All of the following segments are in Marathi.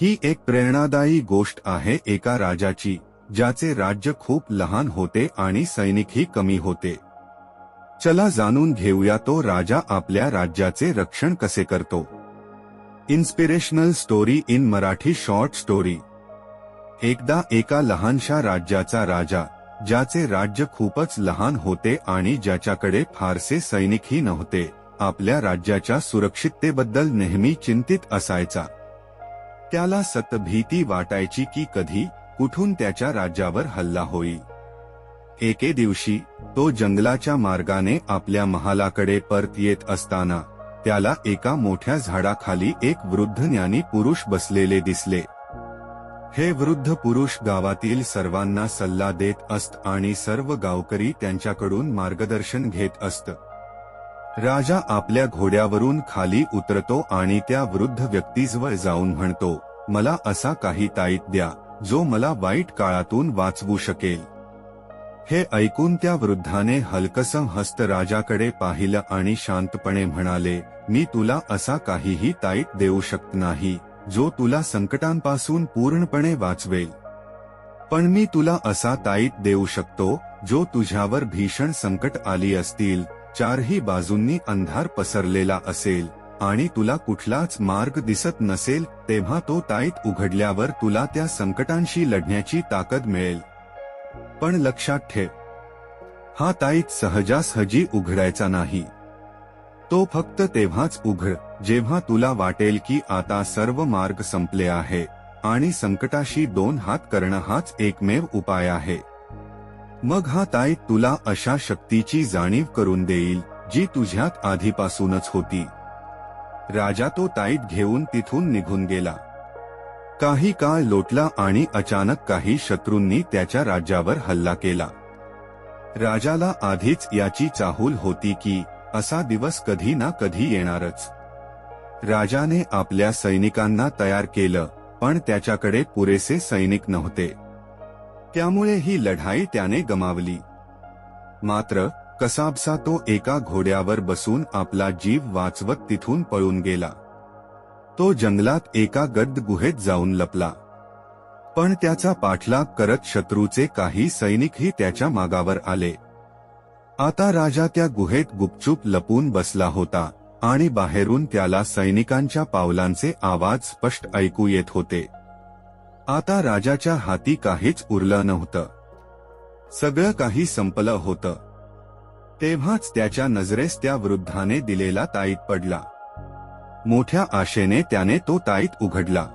ही एक प्रेरणादायी गोष्ट आहे एका राजाची ज्याचे राज्य खूप लहान होते आणि सैनिकही कमी होते. चला जाणून घेऊया तो राजा आपल्या राज्याचे रक्षण कसे करतो. Inspirational story in Marathi short story एकदा एका लहानशा राज्याचा राजा ज्याचे राज्य खूपच लहान होते आणि ज्याच्याकडे फारसे सैनिकही नव्हते आपल्या राज्याच्या सुरक्षिततेबद्दल नेहमी चिंतित असायचा. त्याला सतभीती वाटायची की कधी कुठून त्याच्या राज्यावर हल्ला होईल. एके दिवशी तो जंगलाच्या मार्गाने आपल्या महालाकडे परत येत असताना त्याला एका मोठ्या झाडाखाली एक वृद्ध ज्ञानी पुरुष बसलेले दिसले. हे वृद्ध पुरुष गावातील सर्वांना सल्ला देत असत आणि सर्व गावकरी त्यांच्याकडून मार्गदर्शन घेत असत. राजा आपल्या घोड्यावरून खाली उतरतो आणि त्या वृद्ध व्यक्तीजवळ जाऊन म्हणतो मला असा काही ताईत द्या जो मला वाईट काळातून वाचवू शकेल. हे ऐकून त्या वृद्धाने हलकसं हस्त राजाकडे पाहिलं आणि शांतपणे म्हणाले मी तुला असा काहीही ताईत देऊ शकत नाही जो तुला संकटांपासून पूर्णपणे वाचवेल. पण मी तुला असा ताईत देऊ शकतो जो तुझ्यावर भीषण संकट आली असतील चारही बाजूंनी अंधार पसरलेला असेल. आणि तुला कुठलाच मार्ग दिसत नसेल तेव्हा तो ताईत उघडल्यावर तुला त्या संकटांशी लढण्याची ताकद मिळेल. पण लक्षात ठेव. हा ताईत सहजासहजी उघडायचा नाही. तो फक्त तेव्हाच उघड जेव्हा तुला वाटेल की आता सर्व मार्ग संपले आहे आणि संकटाशी दोन हात करणं हाच एकमेव उपाय आहे. मग हा ताईत तुला अशा शक्तीची जाणीव करून देईल जी तुझ्यात आधीपासूनच होती. राजा तो ताईत घेऊन तिथून निघून गेला. काही काळ लोटला आणि अचानक काही शत्रूंनी त्याच्या राज्यावर हल्ला केला. राजाला आधीच याची चाहूल होती की असा दिवस कधी ना कधी येणारच. राजाने आपल्या सैनिकांना तयार केलं पण त्याच्याकडे पुरेसे सैनिक नव्हते. त्यामुळे ही लढाई त्याने गमावली. मात्र कसाबसा तो एका घोड्यावर बसून आपला जीव वाचवत तिथून पळून गेला. तो जंगलात एका गद्द गुहेत जाऊन लपला. पण त्याचा पाठलाग करत शत्रूचे काही सैनिकही त्याच्या मागावर आले. आता राजा त्या गुहेत गुपचूप लपून बसला होता आणि बाहेरून त्याला सैनिकांच्या पावलांचे आवाज स्पष्ट ऐकू येत होते. आता राजाच्या हाती काहीच उरलं नव्हतं. सगळं काही संपलं होतं. तेव्हाच त्याच्या नजरेस त्या वृद्धाने दिलेला ताईत पडला. मोठ्या आशेने त्याने तो ताईत उघडला.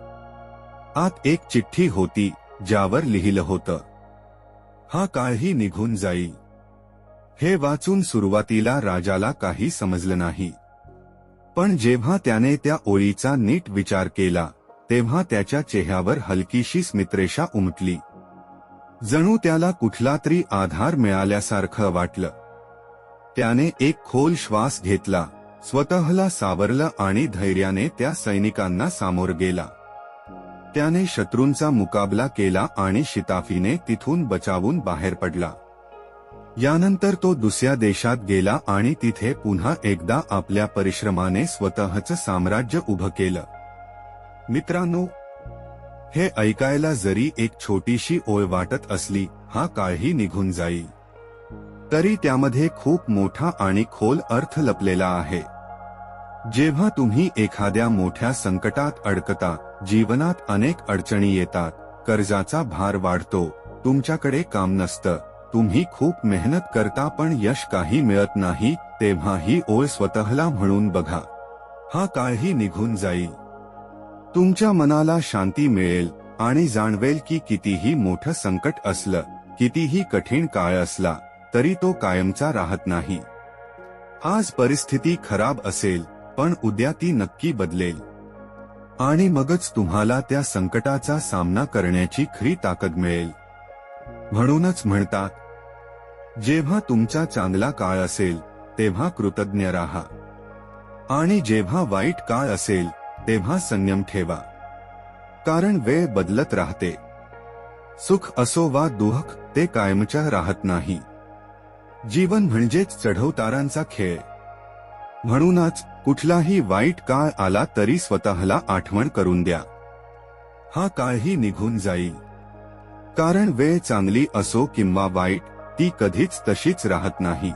आत एक चिठ्ठी होती ज्यावर लिहिलं होतं हा काळही निघून जाईल. हे वाचून सुरुवातीला राजाला काही समजलं नाही. पण जेव्हा त्याने त्या ओळीचा नीट विचार केला तेव्हा त्याच्या चेहऱ्यावर हलकीशी स्मित्रेषा उमटली. जणू त्याला कुठला तरी आधार मिळाल्यासारखं वाटलं. त्याने एक खोल श्वास घेतला. स्वतःला सावरलं आणि धैर्याने त्या सैनिकांना सामोर गेला. त्याने शत्रूंचा मुकाबला केला आणि शिताफीने तिथून बचावून बाहेर पडला. यानंतर तो दुसऱ्या देशात गेला आणि तिथे पुन्हा एकदा आपल्या परिश्रमाने स्वतःचं साम्राज्य उभं केलं. मित्रांनो हे ऐकायला जरी एक छोटीशी ओळ वाटत असली हा काळही निघून जाईल. तरी त्यामध्ये खूप मोठा आणि खोल अर्थ लपलेला आहे. जेव्हा तुम्ही एखाद्या मोठ्या संकटात अडकता जीवनात अनेक अडचणी येतात कर्जाचा भार वाढतो तुमच्याकडे काम नसतं तुम्ही खूप मेहनत करता पण यश काही मिळत नाही तेव्हा ही ओळ स्वतःला म्हणून बघा. हा काळही निघून जाईल. तुमच्या मनाला शांती मिळेल आणि जाणवेल की कितीही मोठं संकट असलं कितीही कठीण काळ असला तरी तो कायमचा राहत नाही. आज परिस्थिती खराब असेल पण उद्या ती नक्की बदलेल. आणि मगच तुम्हाला त्या संकटाचा सामना करण्याची खरी ताकद मिळेल. म्हणूनच म्हणतात जेव्हा तुमचा चांगला काळ असेल तेव्हा कृतज्ञ राहा. आणि जेव्हा वाईट काळ असेल तेव्हा संयम ठेवा. कारण वेळ बदलत राहते. सुख असो वा दुःख ते कायमच्या राहत नाही. जीवन म्हणजेच चढवतारांचा खेळ. म्हणूनच कुठलाही वाईट काळ आला तरी स्वतःला आठवण करून द्या. हा काळही निघून जाईल. कारण वेळ चांगली असो किंवा वाईट ती कधीच तशीच राहत नाही.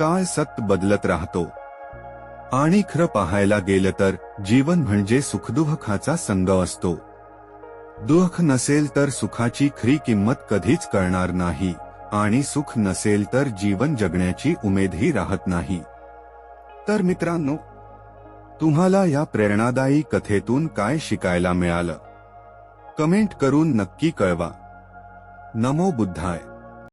काळ सत बदलत राहतो. आणि खरं पाहायला गेलं तर जीवन म्हणजे सुखदुःखाचा संघ असतो. दुःख नसेल तर सुखाची खरी किंमत कधीच कळणार नाही. आणि सुख नसेल तर जीवन जगण्याची उमेदही राहत नाही. तर मित्रांनो तुम्हाला या प्रेरणादायी कथेतून काय शिकायला मिळालं? कमेंट करून नक्की कळवा. नमो बुद्धाय.